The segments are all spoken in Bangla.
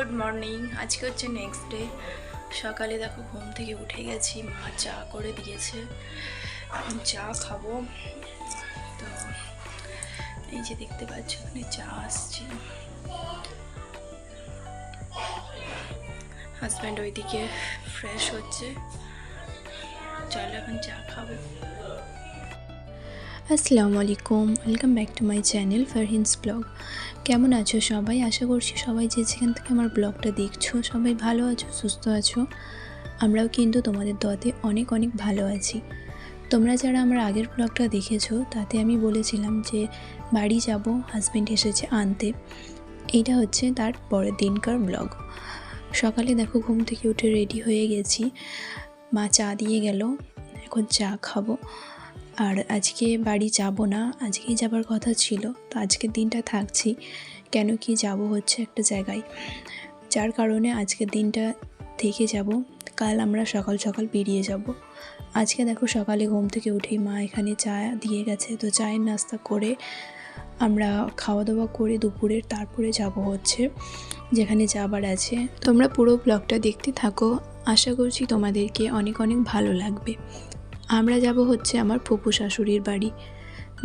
Good morning. আজকে হচ্ছে নেক্সট ডে সকালে দেখো ঘুম থেকে উঠে গেছি, মা চা করে দিয়েছে। চা খাব। তো এই যে দেখতে পাচ্ছ ওখানে চা আসছে। হাজব্যান্ড ওইদিকে ফ্রেশ হচ্ছে। চলো এখন চা খাব। আসসালামু আলাইকুম welcome back to my channel Farhin's blog কেমন আছো সবাই? আশা করছি সবাই যে যেখান থেকে আমার ব্লগটা দেখছ, সবাই ভালো আছো, সুস্থ আছো। আমরাও কিন্তু তোমাদের দতে অনেক অনেক ভালো আছি। তোমরা যারা আমার আগের ব্লগটা দেখেছ, তাতে আমি বলেছিলাম যে বাড়ি যাব হাজব্যান্ড এসেছে আনতে। এইটা হচ্ছে তার পরের দিনকার ব্লগ সকালে দেখো ঘুম থেকে উঠে রেডি হয়ে গেছি। মা চা দিয়ে গেল, এখন চা খাব। আর আজকে বাড়ি যাব না, আজকেই যাবার কথা ছিল, তো আজকের দিনটা থাকছি, কেন কি যাব হচ্ছে একটা জায়গায়। যার কারণে আজকের দিনটা থেকে যাব, কাল আমরা সকাল সকাল বেরিয়ে যাব। আজকে দেখো সকালে ঘুম থেকে উঠেই মা এখানে চা দিয়ে গেছে, তো চায়ের নাস্তা করে আমরা খাওয়া দাওয়া করে দুপুরের তারপরে যাব হচ্ছে, যেখানে যাবার আছে। তোমরা পুরো ব্লগটা দেখতে থাকো, আশা করছি তোমাদেরকে অনেক অনেক ভালো লাগবে। আমরা যাব হচ্ছে আমার ফুপু শাশুড়ির বাড়ি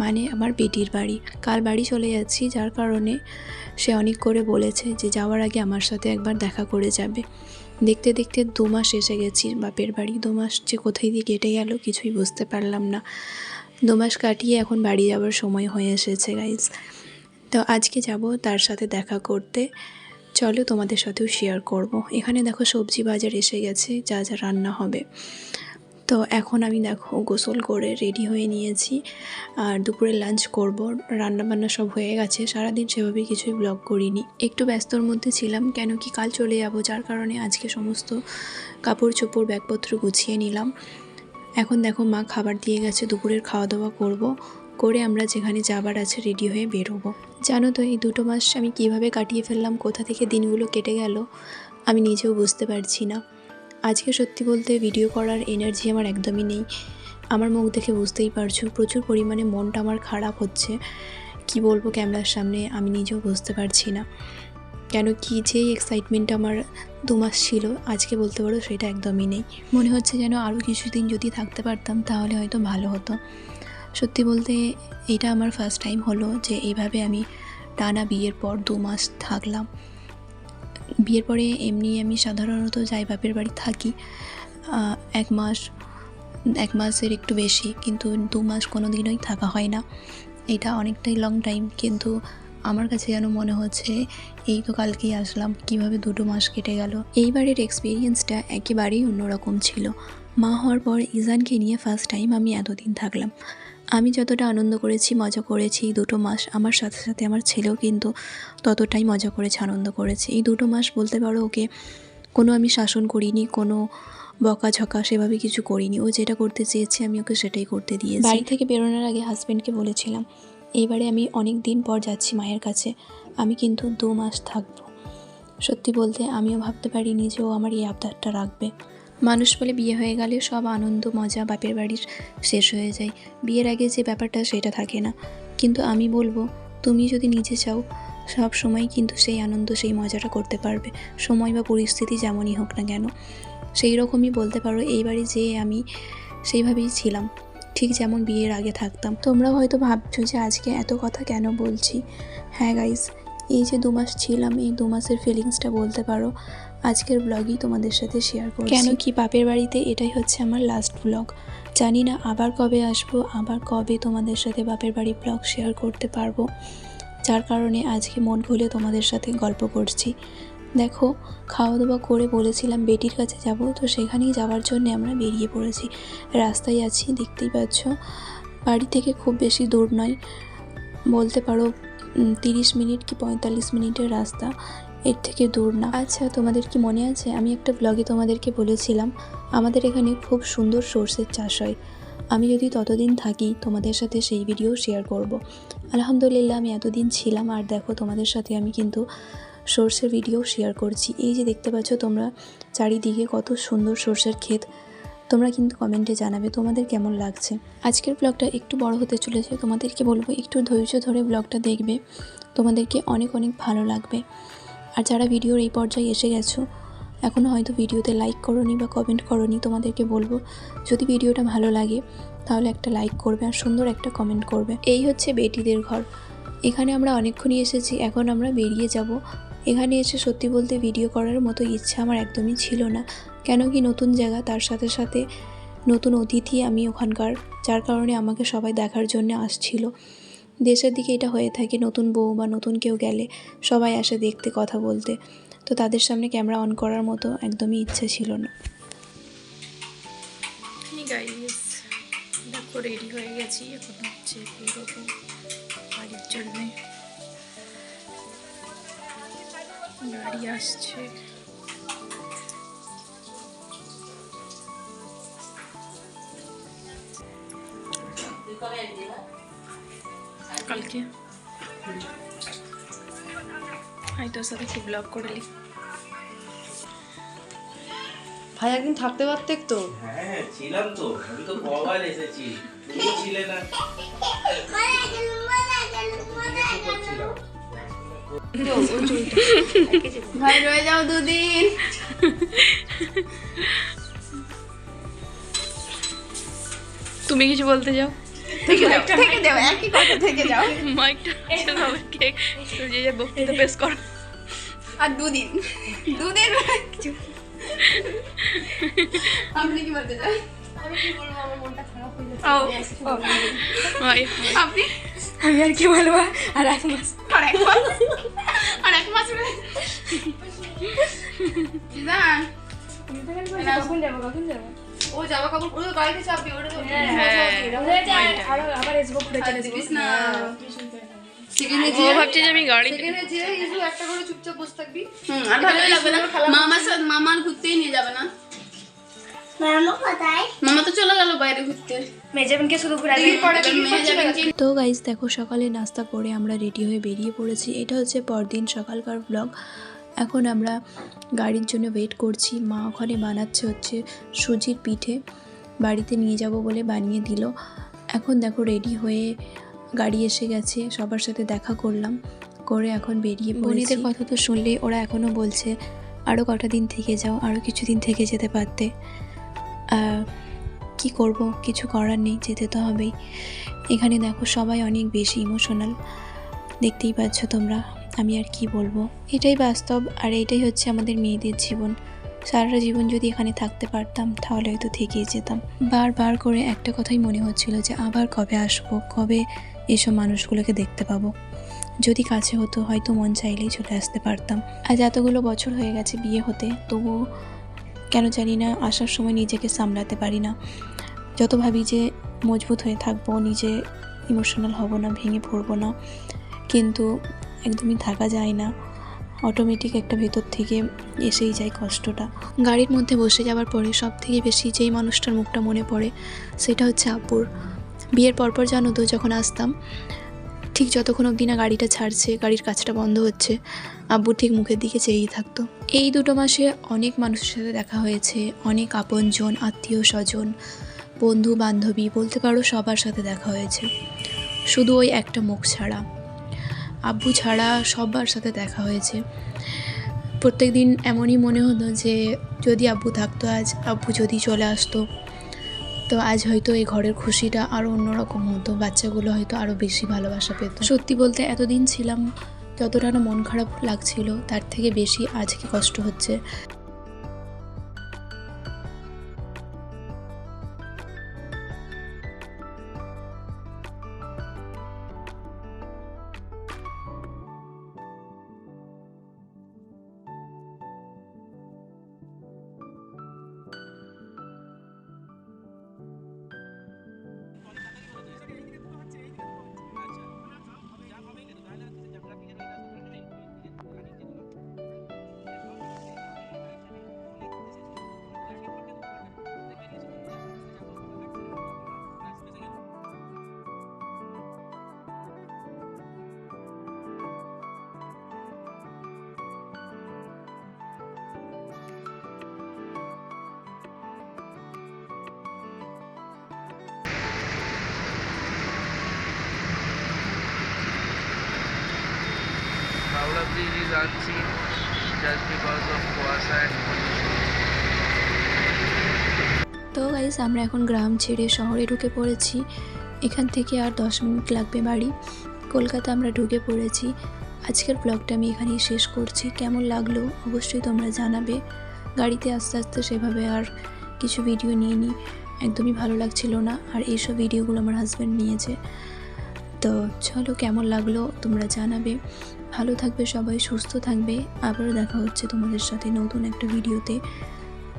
মানে আমার বেটির বাড়ি। কাল বাড়ি চলে যাচ্ছি, যার কারণে সে অনেক করে বলেছে যে যাওয়ার আগে আমার সাথে একবার দেখা করে যাবে। দেখতে দেখতে দু মাস এসে গেছি বাপের বাড়ি। দু মাস যে কোথায় দিয়ে কেটে গেল কিছুই বুঝতে পারলাম না। দু মাস কাটিয়ে এখন বাড়ি যাওয়ার সময় হয়ে এসেছে গাইজ তো আজকে যাব তার সাথে দেখা করতে। চলো তোমাদের সাথেও শেয়ার করব। এখানে দেখো সবজি বাজার এসে গেছে, যা যা রান্না হবে। তো এখন আমি দেখো গোসল করে রেডি হয়ে নিয়েছি। আর দুপুরে লাঞ্চ করব। রান্না বান্না সব হয়ে গেছে। সারাদিন সেভাবে কিছুই ব্লগ করিনি। একটু ব্যস্তর মধ্যে ছিলাম, কেন কি কাল চলে যাব, যার কারণে আজকে সমস্ত কাপড় চোপড়, ব্যাগপত্র গুছিয়ে নিলাম। এখন দেখো মা খাবার দিয়ে গেছে, দুপুরের খাওয়া দাওয়া করব। করে আমরা যেখানে যাবার আছে রেডি হয়ে বেরোবো। জানো তো এই দুটো মাস আমি কীভাবে কাটিয়ে ফেললাম, কোথা থেকে দিনগুলো কেটে গেল, আমি নিজেও বুঝতে পারছি না। আজকে সত্যি বলতে ভিডিও করার এনার্জি আমার একদমই নেই। আমার মুখ দেখে বুঝতেই পারছ, প্রচুর পরিমাণে মনটা আমার খারাপ হচ্ছে। কি বলব ক্যামেরার সামনে, আমি নিজেও বুঝতে পারছি না। কেন কি যেই এক্সাইটমেন্ট আমার দু মাস ছিল, আজকে বলতে পারো সেটা একদমই নেই। মনে হচ্ছে যেন আরও কিছুদিন যদি থাকতে পারতাম, তাহলে হয়তো ভালো হতো। সত্যি বলতে এটা আমার ফার্স্ট টাইম হলো যে এইভাবে আমি টানা বিয়ের পর দু মাস থাকলাম। বিয়ের পরে এমনি আমি সাধারণত যাই বাপের বাড়ি থাকি এক মাস, এক মাসের একটু বেশি, কিন্তু দু মাস কোনো দিনই থাকা হয় না। এটা অনেকটাই লং টাইম কিন্তু আমার কাছে যেন মনে হচ্ছে, এই তো কালকেই আসলাম, কীভাবে দুটো মাস কেটে গেল? এইবারের এক্সপিরিয়েন্সটা একেবারেই অন্যরকম ছিল। মা হওয়ার পর ইজানকে নিয়ে ফার্স্ট টাইম আমি এতদিন থাকলাম। আমি যতটা আনন্দ করেছি, মজা করেছি, এই দুটো মাস আমার সাথে সাথে আমার ছেলেও কিন্তু ততটাই মজা করেছে, আনন্দ করেছে। এই দুটো মাস বলতে পারো ওকে কোনো আমি শাসন করিনি, কোনো বকাঝকা সেভাবে কিছু করিনি। ও যেটা করতে চেয়েছে আমি ওকে সেটাই করতে দিয়েছি। বাড়ি থেকে বেরোনোর আগে হাজব্যান্ডকে বলেছিলাম, এইবারে আমি অনেক দিন পর যাচ্ছি মায়ের কাছে, আমি কিন্তু দু মাস থাকব। সত্যি বলতে আমিও ভাবতে পারিনি যে ও আমার এই আবদারটা রাখবে। মানুষ বলে বিয়ে হয়ে গেলে সব আনন্দ, মজা বাপের বাড়ির শেষ হয়ে যায়। বিয়ের আগে যে ব্যাপারটা সেটা থাকে না। কিন্তু আমি বলব, তুমি যদি নিজে চাও, সব সময় কিন্তু সেই আনন্দ, সেই মজাটা করতে পারবে। সময় বা পরিস্থিতি যেমনই হোক না কেন। সেই রকমই বলতে পারো, এইবারে যে আমি সেইভাবেই ছিলাম। ঠিক যেমন বিয়ের আগে থাকতাম। তোমরাও হয়তো ভাবছ যে আজকে এত কথা কেন বলছি? হ্যাঁ গাইজ এই যে দু মাস ছিলাম, এই দু মাসের ফিলিংসটা বলতে পারো, আজকের ব্লগই তোমাদের সাথে শেয়ার করছি। কেন কি বাপের বাড়িতে এটাই হচ্ছে আমার লাস্ট ব্লগ জানি না আবার কবে আসব, আবার কবে তোমাদের সাথে বাপের বাড়ি ব্লগ শেয়ার করতে পারব। যার কারণে আজকে মন খুলে তোমাদের সাথে গল্প করছি। দেখো খাওয়া দাওয়া করে বলেছিলাম বেটির কাছে যাব, তো সেখানেই যাওয়ার জন্য আমরা বেরিয়ে পড়েছি। রাস্তায় আছি, দেখতেই পাচ্ছ। বাড়ি থেকে খুব বেশি দূর নয়। বলতে পারো তিরিশ মিনিট কি পঁয়তাল্লিশ মিনিটের রাস্তা এর থেকে দূর না। আচ্ছা তোমাদের কি মনে আছে? আমি একটা ব্লগে তোমাদেরকে বলেছিলাম, আমাদের এখানে খুব সুন্দর সর্ষের চাষ হয়। আমি যদি ততদিন থাকি, তোমাদের সাথে সেই ভিডিও শেয়ার করব। আলহামদুলিল্লাহ, আমি এতদিন ছিলাম আর দেখো, তোমাদের সাথে আমি কিন্তু সর্ষের ভিডিও শেয়ার করছি। এই যে দেখতে পাচ্ছ তোমরা, চারিদিকে কত সুন্দর সর্ষের ক্ষেত। তোমরা কিন্তু কমেন্টে জানাবে তোমাদের কেমন লাগছে। আজকের ব্লগটা একটু বড় হতে চলেছে, তোমাদেরকে বলব একটু ধৈর্য ধরে ব্লগটা দেখবে, তোমাদেরকে অনেক অনেক ভালো লাগবে। আর যারা ভিডিওর এই পর্যায়ে এসে গেছো এখনও হয়তো ভিডিওতে লাইক করনি বা কমেন্ট করনি, তোমাদেরকে বলব যদি ভিডিওটা ভালো লাগে, তাহলে একটা লাইক করবে আর সুন্দর একটা কমেন্ট করবে। এই হচ্ছে বেটিদের ঘর। এখানে আমরা অনেকক্ষণই এসেছি, এখন আমরা বেরিয়ে যাব। এখানে এসে সত্যি বলতে ভিডিও করার মতো ইচ্ছা আমার একদমই ছিল না। কেন কি নতুন জায়গা, তার সাথে সাথে নতুন অতিথি আমি ওখানকার, যার কারণে আমাকে সবাই দেখার জন্য আসছিল। দেশের দিকে এটা হয়ে থাকে, নতুন বউ বা নতুন কেউ গেলে সবাই আসে দেখতে, কথা বলতে। তো তাদের সামনে ক্যামেরা অন করার মতো একদমই ইচ্ছে ছিল না। রেডি হয়ে গেছি, এখন হচ্ছে বাড়ির জন্যে। গাড়ি আসছে। কালকে। আমি তোর সাথে একটু ব্লগ করে নি ভাই একদিন থাকতে পারতে তো? হ্যাঁ ছিলাম তো। আমি তো কবার এসেছি। তুমি ছিলে না। ভাই রয়ে যাও দুদিন। তুমি কিছু বলতে যাও। থেকে যাও একই কথা থেকে যাও। মাইকটা কেক যে যে বক্তৃতা পেশ করো। আর দুদিন দুদিন আপনি কি বলতে চান? আমি কি বলব আমার মনটা খারাপ হয়ে আপনি? আমি আর কি বলব আর এক মাস। আর এক মাস? আর এক মাস না কখন যাব কখন যাব? ও জামা কাপড় পুরো গাড়িতে চাপবি ওটা তো হ্যাঁ আরও আবার ঘুরে আর চলে আসব না। সেকেন্ডে ও ভাবছে যে আমি গাড়ি সেকেন্ডে যে ইসু একটা করে চুপচাপ বসে থাকবি। হুম আর ভালো লাগবে না? মামার সাথে মামার ঘুরতেই নিয়ে যাবে না। মামা তো চলে গেল বাইরে ঘুরতে। শুধু ঘুরে মেয়ে যাবেন তো গাইজ দেখো সকালে নাস্তা করে আমরা রেডি হয়ে বেরিয়ে পড়েছি। এটা হচ্ছে পরদিন সকালকার ব্লগ এখন আমরা গাড়ির জন্য ওয়েট করছি। মা ওখানে বানাচ্ছে হচ্ছে সুজির পিঠে। বাড়িতে নিয়ে যাব বলে বানিয়ে দিল। এখন দেখো রেডি হয়ে গাড়ি এসে গেছে। সবার সাথে দেখা করলাম। করে এখন বেরিয়ে বোনেদের কথা তো শুনলে ওরা এখনও বলছে আরও কটা দিন থেকে যাও আরও কিছুদিন থেকে যেতে পারতে। কি করব? কিছু করার নেই, যেতে তো হবেই। এখানে দেখো সবাই অনেক বেশি ইমোশনাল দেখতেই পাচ্ছ তোমরা। আমি আর কি বলব? এটাই বাস্তব আর এটাই হচ্ছে আমাদের মেয়েদের জীবন। সারাটা জীবন যদি এখানে থাকতে পারতাম, তাহলে হয়তো থেকেই যেতাম। বারবার করে একটা কথাই মনে হচ্ছিল যে, আবার কবে আসব? কবে এসব মানুষগুলোকে দেখতে পাবো? যদি কাছে হতো, হয়তো মন চাইলেই চলে আসতে পারতাম। আজ এতগুলো বছর হয়ে গেছে বিয়ে হতে তবুও কেন জানি না আসার সময় নিজেকে সামলাতে পারি না। যত ভাবি যে মজবুত হয়ে থাকব, নিজে ইমোশনাল হব না, ভেঙে পড়ব না, কিন্তু একদমই থাকা যায় না। অটোমেটিক একটা ভেতর থেকে এসেই যায় কষ্টটা। গাড়ির মধ্যে বসে যাওয়ার পরে সব থেকে বেশি যেই মানুষটার মুখটা মনে পড়ে, সেটা হচ্ছে আব্বুর। বিয়ের পরপর জানো তো যখন আসতাম, ঠিক যতক্ষণ অবধি না গাড়িটা ছাড়ছে, গাড়ির কাজটা বন্ধ হচ্ছে, আব্বু ঠিক মুখের দিকে চেয়েই থাকতো। এই দুটো মাসে অনেক মানুষের সাথে দেখা হয়েছে, অনেক আপনজন আত্মীয় স্বজন বন্ধু বান্ধবী বলতে পারো সবার সাথে দেখা হয়েছে। শুধু ওই একটা মুখ ছাড়া। আব্বু ছাড়া সবার সাথে দেখা হয়েছে। প্রত্যেক দিন এমনই মনে হতো যে, যদি আব্বু থাকতো আজ, আব্বু যদি চলে আসতো, তো আজ হয়তো এই ঘরের খুশিটা আরও অন্যরকম হতো, বাচ্চাগুলো হয়তো আরও বেশি ভালোবাসা পেত। সত্যি বলতে এতদিন ছিলাম, যতটা না মন খারাপ লাগছিল, তার থেকে বেশি আজকে কষ্ট হচ্ছে। হাওড়া ব্রিজে যাচ্ছি just because of and. তো গাইজ আমরা এখন গ্রাম ছেড়ে শহরে ঢুকে পড়েছি। এখান থেকে আর দশ মিনিট লাগবে বাড়ি। কলকাতা আমরা ঢুকে পড়েছি। আজকের ব্লগটা আমি এখানেই শেষ করছি। কেমন লাগল অবশ্যই তোমরা জানাবে। গাড়িতে আস্তে আস্তে সেভাবে আর কিছু ভিডিও নিয়ে নিইনি একদমই ভালো লাগছিল না। আর এইসব ভিডিওগুলো আমার হাজব্যান্ড নিয়েছে। তো চলো, কেমন লাগল তোমরা জানাবে। ভালো থাকবে, সবাই সুস্থ থাকবে। আবারও দেখা হচ্ছে তোমাদের সাথে নতুন একটা ভিডিওতে,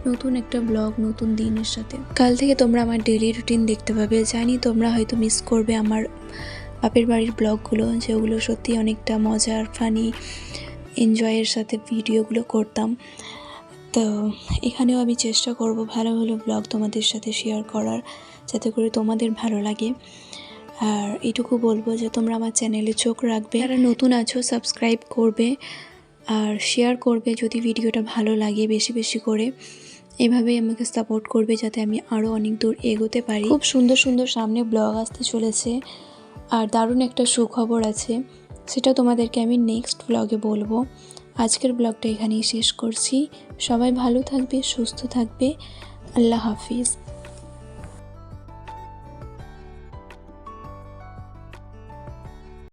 নতুন একটা ব্লগ, নতুন দিনের সাথে। কাল থেকে তোমরা আমার ডেলি রুটিন দেখতে পাবে। জানি তোমরা হয়তো মিস করবে আমার বাপের বাড়ির ব্লগগুলো যেগুলো সত্যি অনেকটা মজার ফানি এনজয়ের সাথে ভিডিওগুলো করতাম। তো এখানেও আমি চেষ্টা করব ভালো ভালো ব্লগ তোমাদের সাথে শেয়ার করার, যাতে করে তোমাদের ভালো লাগে। আর এটুকু বলব যে তোমরা আমার চ্যানেলে চোখ রাখবে। যারা নতুন আছো সাবস্ক্রাইব করবে আর শেয়ার করবে যদি ভিডিওটা ভালো লাগে বেশি বেশি করে। এভাবেই আমাকে সাপোর্ট করবে যাতে আমি আরও অনেক দূর এগোতে পারি। খুব সুন্দর সুন্দর সামনে ব্লগ আসতে চলেছে আর দারুণ একটা সুখবর আছে। সেটা তোমাদেরকে আমি নেক্সট ব্লগে বলব। আজকের ব্লগটা এখানেই শেষ করছি। সবাই ভালো থাকবে সুস্থ থাকবে। আল্লাহ হাফিজ।